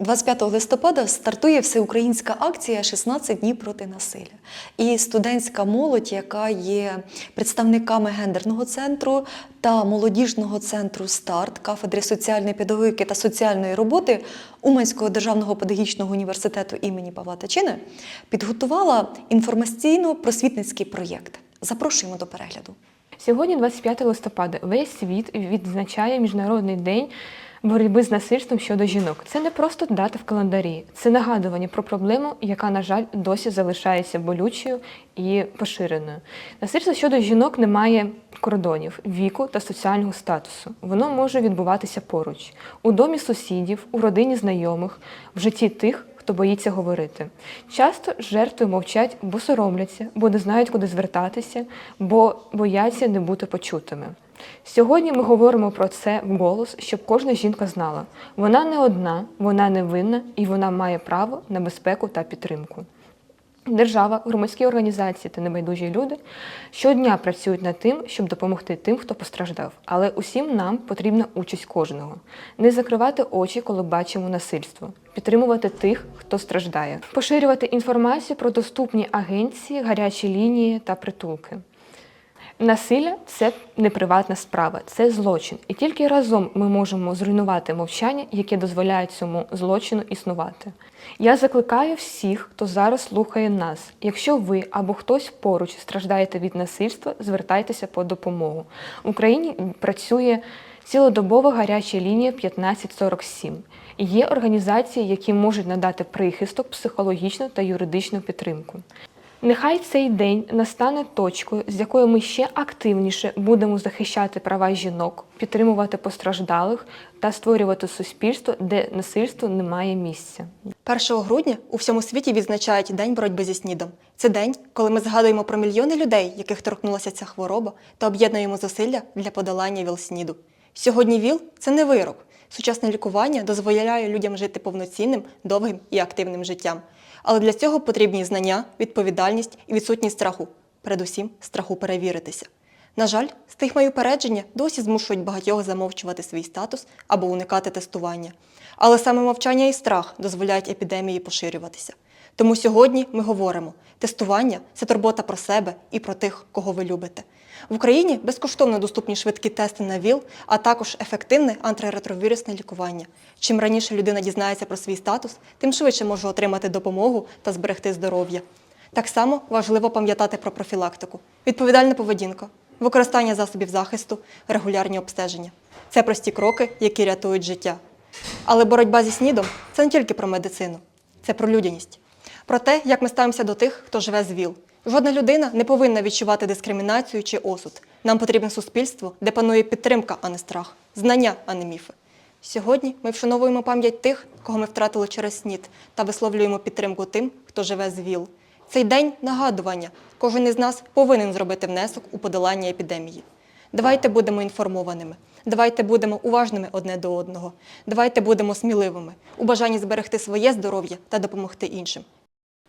25 листопада стартує всеукраїнська акція «16 днів проти насилля. І студентська молодь, яка є представниками гендерного центру та молодіжного центру Старт кафедри соціальної педагогіки та соціальної роботи Уманського державного педагогічного університету імені Павла Тачини, підготувала інформаційно-просвітницький проєкт. Запрошуємо до перегляду. Сьогодні, 25 листопада, весь світ відзначає Міжнародний день боротьби з насильством щодо жінок. Це не просто дата в календарі, це нагадування про проблему, яка, на жаль, досі залишається болючою і поширеною. Насильство щодо жінок не має кордонів, віку та соціального статусу. Воно може відбуватися поруч у домі сусідів, у родині знайомих, в житті тих, хто боїться говорити. Часто жертви мовчать, бо соромляться, бо не знають, куди звертатися, бо бояться не бути почутими. Сьогодні ми говоримо про це вголос, щоб кожна жінка знала. Вона не одна, вона не винна і вона має право на безпеку та підтримку. Держава, громадські організації та небайдужі люди щодня працюють над тим, щоб допомогти тим, хто постраждав. Але усім нам потрібна участь кожного. Не закривати очі, коли бачимо насильство, підтримувати тих, хто страждає, поширювати інформацію про доступні агенції, гарячі лінії та притулки. Насилля це не приватна справа, це злочин. І тільки разом ми можемо зруйнувати мовчання, яке дозволяє цьому злочину існувати. Я закликаю всіх, хто зараз слухає нас. Якщо ви або хтось поруч страждаєте від насильства, звертайтеся по допомогу. В Україні працює цілодобова гаряча лінія 1547. І Є організації, які можуть надати прихисток, психологічну та юридичну підтримку. Нехай цей день настане точкою, з якою ми ще активніше будемо захищати права жінок, підтримувати постраждалих та створювати суспільство, де насильству немає місця. 1 грудня у всьому світі відзначають День боротьби зі снідом. Це день, коли ми згадуємо про мільйони людей, яких торкнулася ця хвороба, та об'єднуємо зусилля для подолання ВІЛ-СНІДу. Сьогодні ВІЛ – це не вирок. Сучасне лікування дозволяє людям жити повноцінним, довгим і активним життям. Але для цього потрібні знання, відповідальність і відсутність страху. Передусім, страху перевіритися. На жаль, стигма й упередження досі змушують багатьох замовчувати свій статус або уникати тестування. Але саме мовчання і страх дозволяють епідемії поширюватися. Тому сьогодні ми говоримо: тестування це турбота про себе і про тих, кого ви любите. В Україні безкоштовно доступні швидкі тести на ВІЛ, а також ефективне антиретровірусне лікування. Чим раніше людина дізнається про свій статус, тим швидше може отримати допомогу та зберегти здоров'я. Так само важливо пам'ятати про профілактику, відповідальна поведінка, використання засобів захисту, регулярні обстеження. Це прості кроки, які рятують життя. Але боротьба зі снідом це не тільки про медицину, це про людяність, про те, як ми ставимося до тих, хто живе з ВІЛ. Жодна людина не повинна відчувати дискримінацію чи осуд. Нам потрібне суспільство, де панує підтримка, а не страх, знання, а не міфи. Сьогодні ми вшановуємо пам'ять тих, кого ми втратили через снід, та висловлюємо підтримку тим, хто живе з ВІЛ. Цей день нагадування. Кожен із нас повинен зробити внесок у подолання епідемії. Давайте будемо інформованими. Давайте будемо уважними одне до одного. Давайте будемо сміливими у бажанні зберегти своє здоров'я та допомогти іншим.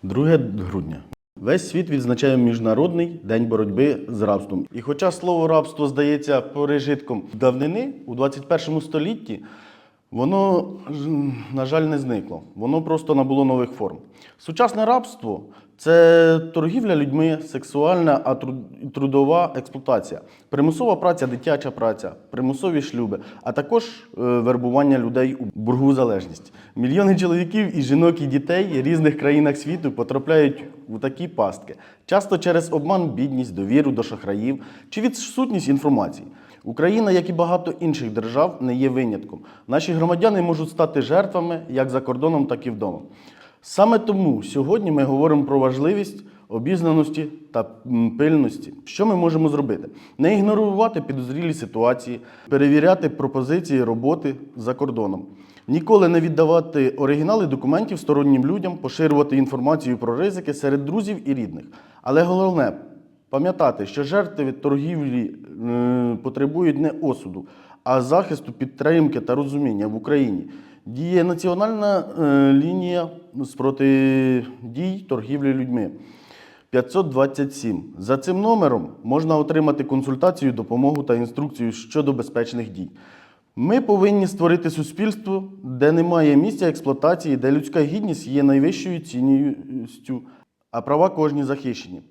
2 грудня. Весь світ відзначає Міжнародний день боротьби з рабством. І хоча слово рабство здається пережитком давнини у 21 столітті, воно, на жаль, не зникло. Воно просто набуло нових форм. Сучасне рабство це торгівля людьми, сексуальна а трудова експлуатація, примусова праця, дитяча праця, примусові шлюби, а також е, вербування людей у боргову залежність. Мільйони чоловіків і жінок і дітей різних країнах світу потрапляють у такі пастки, часто через обман, бідність, довіру до шахраїв чи відсутність інформації. Україна, як і багато інших держав, не є винятком. Наші громадяни можуть стати жертвами як за кордоном, так і вдома. Саме тому сьогодні ми говоримо про важливість обізнаності та пильності. Що ми можемо зробити? Не ігнорувати підозрілі ситуації, перевіряти пропозиції роботи за кордоном, ніколи не віддавати оригінали документів стороннім людям, поширювати інформацію про ризики серед друзів і рідних. Але головне пам'ятати, що жертви від торгівлі е, потребують не осуду, а захисту, підтримки та розуміння в Україні. Діє національна е, лінія з протидій торгівлі людьми. 527. За цим номером можна отримати консультацію, допомогу та інструкцію щодо безпечних дій. Ми повинні створити суспільство, де немає місця експлуатації, де людська гідність є найвищою цінністю, а права кожні захищені.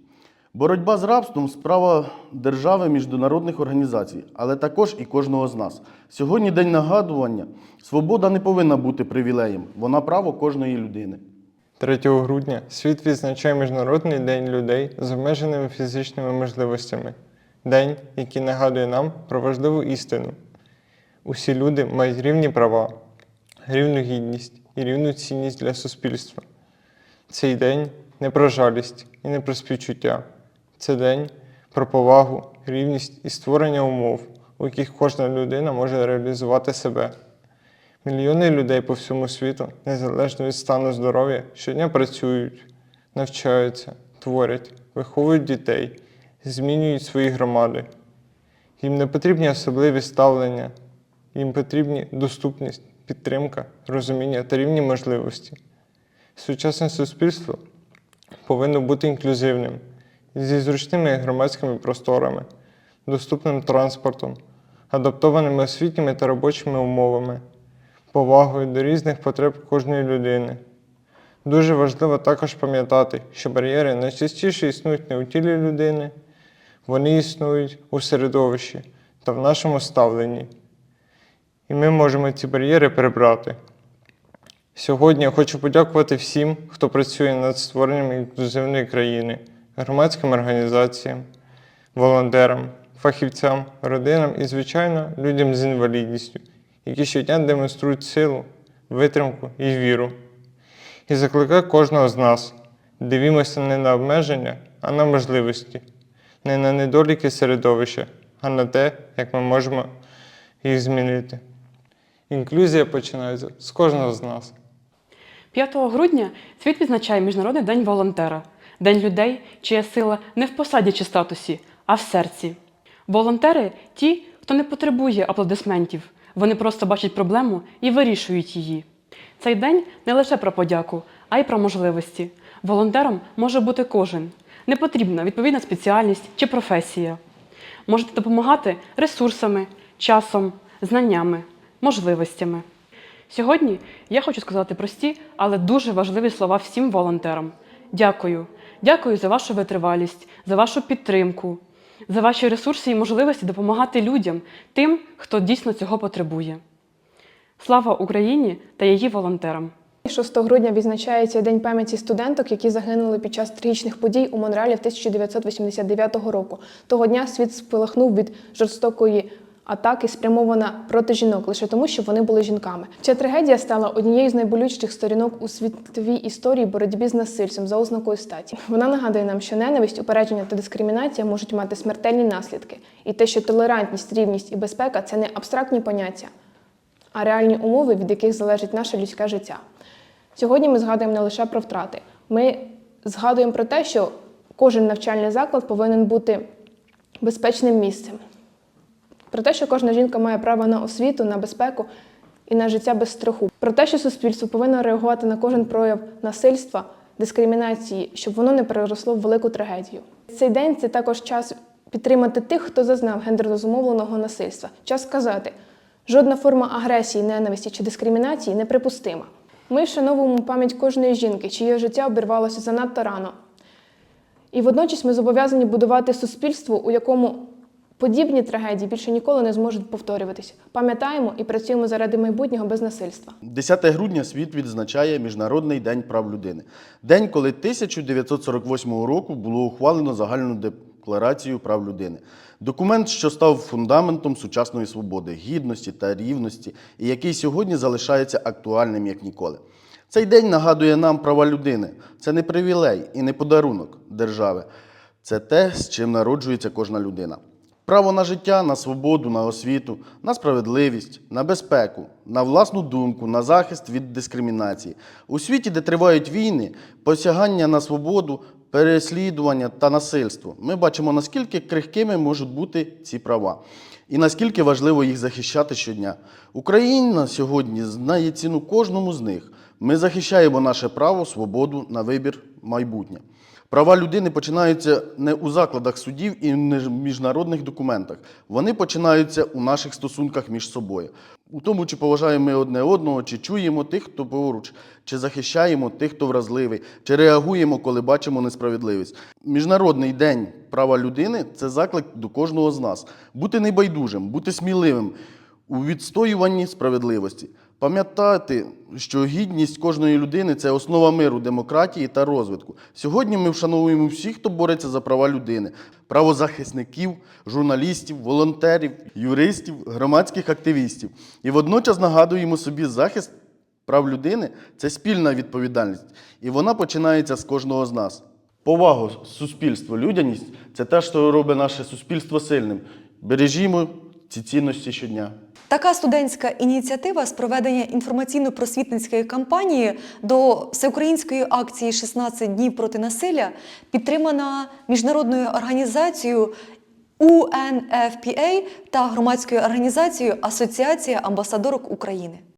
Боротьба з рабством справа держави міжнародних організацій, але також і кожного з нас. Сьогодні день нагадування. Свобода не повинна бути привілеєм, вона право кожної людини. 3 грудня світ відзначає Міжнародний день людей з обмеженими фізичними можливостями. День, який нагадує нам про важливу істину. Усі люди мають рівні права, рівну гідність і рівну цінність для суспільства. Цей день не про жалість і не про співчуття. Це день про повагу, рівність і створення умов, у яких кожна людина може реалізувати себе. Мільйони людей по всьому світу, незалежно від стану здоров'я, щодня працюють, навчаються, творять, виховують дітей, змінюють свої громади. Їм не потрібні особливі ставлення, їм потрібні доступність, підтримка, розуміння та рівні можливості. Сучасне суспільство повинно бути інклюзивним, зі зручними громадськими просторами, доступним транспортом, адаптованими освітніми та робочими умовами, повагою до різних потреб кожної людини. Дуже важливо також пам'ятати, що бар'єри найчастіше існують не у тілі людини, вони існують у середовищі та в нашому ставленні. І ми можемо ці бар'єри прибрати. Сьогодні я хочу подякувати всім, хто працює над створенням інклюзивної країни, громадським організаціям, волонтерам, фахівцям, родинам і, звичайно, людям з інвалідністю, які щодня демонструють силу, витримку і віру. І закликаю кожного з нас дивімося не на обмеження, а на можливості, не на недоліки середовища, а на те, як ми можемо їх змінити. Інклюзія починається з кожного з нас. 5 грудня світ відзначає Міжнародний день волонтера, день людей, чия сила не в посаді чи статусі, а в серці. Волонтери ті, хто не потребує аплодисментів, вони просто бачать проблему і вирішують її. Цей день не лише про подяку, а й про можливості. Волонтером може бути кожен. Не потрібна відповідна спеціальність чи професія. Можете допомагати ресурсами, часом, знаннями, можливостями. Сьогодні я хочу сказати прості, але дуже важливі слова всім волонтерам. Дякую. Дякую за вашу витривалість, за вашу підтримку, за ваші ресурси і можливості допомагати людям, тим, хто дійсно цього потребує. Слава Україні та її волонтерам! 6 грудня відзначається День пам'яті студенток, які загинули під час трагічних подій у Монреалі 1989 року. Того дня світ спалахнув від жорстокої атаки, спрямована проти жінок, лише тому, що вони були жінками. Ця трагедія стала однією з найболючіших сторінок у світовій історії боротьбі з насильством за ознакою статі. Вона нагадує нам, що ненависть, упередження та дискримінація можуть мати смертельні наслідки, і те, що толерантність, рівність і безпека це не абстрактні поняття, а реальні умови, від яких залежить наше людське життя. Сьогодні ми згадуємо не лише про втрати, ми згадуємо про те, що кожен навчальний заклад повинен бути безпечним місцем. Про те, що кожна жінка має право на освіту, на безпеку і на життя без страху. Про те, що суспільство повинно реагувати на кожен прояв насильства, дискримінації, щоб воно не переросло в велику трагедію. Цей день це також час підтримати тих, хто зазнав гендерно зумовленого насильства. Час сказати, жодна форма агресії, ненависті чи дискримінації неприпустима. Ми вшановуємо пам'ять кожної жінки, чиє життя обірвалося занадто рано. І водночас ми зобов'язані будувати суспільство, у якому подібні трагедії більше ніколи не зможуть повторюватися. Пам'ятаємо і працюємо заради майбутнього без насильства. 10 грудня світ відзначає Міжнародний день прав людини. День, коли 1948 року було ухвалено загальну декларацію прав людини. Документ, що став фундаментом сучасної свободи, гідності та рівності, і який сьогодні залишається актуальним як ніколи. Цей день нагадує нам права людини. Це не привілей і не подарунок держави. Це те, з чим народжується кожна людина. Право на життя, на свободу, на освіту, на справедливість, на безпеку, на власну думку, на захист від дискримінації. У світі, де тривають війни, посягання на свободу, переслідування та насильство, ми бачимо, наскільки крихкими можуть бути ці права і наскільки важливо їх захищати щодня. Україна сьогодні знає ціну кожному з них. Ми захищаємо наше право, свободу на вибір майбутнє. Права людини починаються не у закладах судів і не в міжнародних документах. Вони починаються у наших стосунках між собою. У тому, чи поважаємо ми одне одного, чи чуємо тих, хто поруч, чи захищаємо тих, хто вразливий, чи реагуємо, коли бачимо несправедливість. Міжнародний день права людини це заклик до кожного з нас бути небайдужим, бути сміливим у відстоюванні справедливості. Пам'ятати, що гідність кожної людини це основа миру, демократії та розвитку. Сьогодні ми вшановуємо всіх, хто бореться за права людини, правозахисників, журналістів, волонтерів, юристів, громадських активістів. І водночас нагадуємо собі захист прав людини це спільна відповідальність, і вона починається з кожного з нас. Повагу суспільству, людяність це те, що робить наше суспільство сильним. Бережімо ці цінності щодня. Така студентська ініціатива з проведення інформаційно-просвітницької кампанії до всеукраїнської акції «16 днів проти насилля підтримана міжнародною організацією УНФПА та громадською організацією Асоціація амбасадорок України.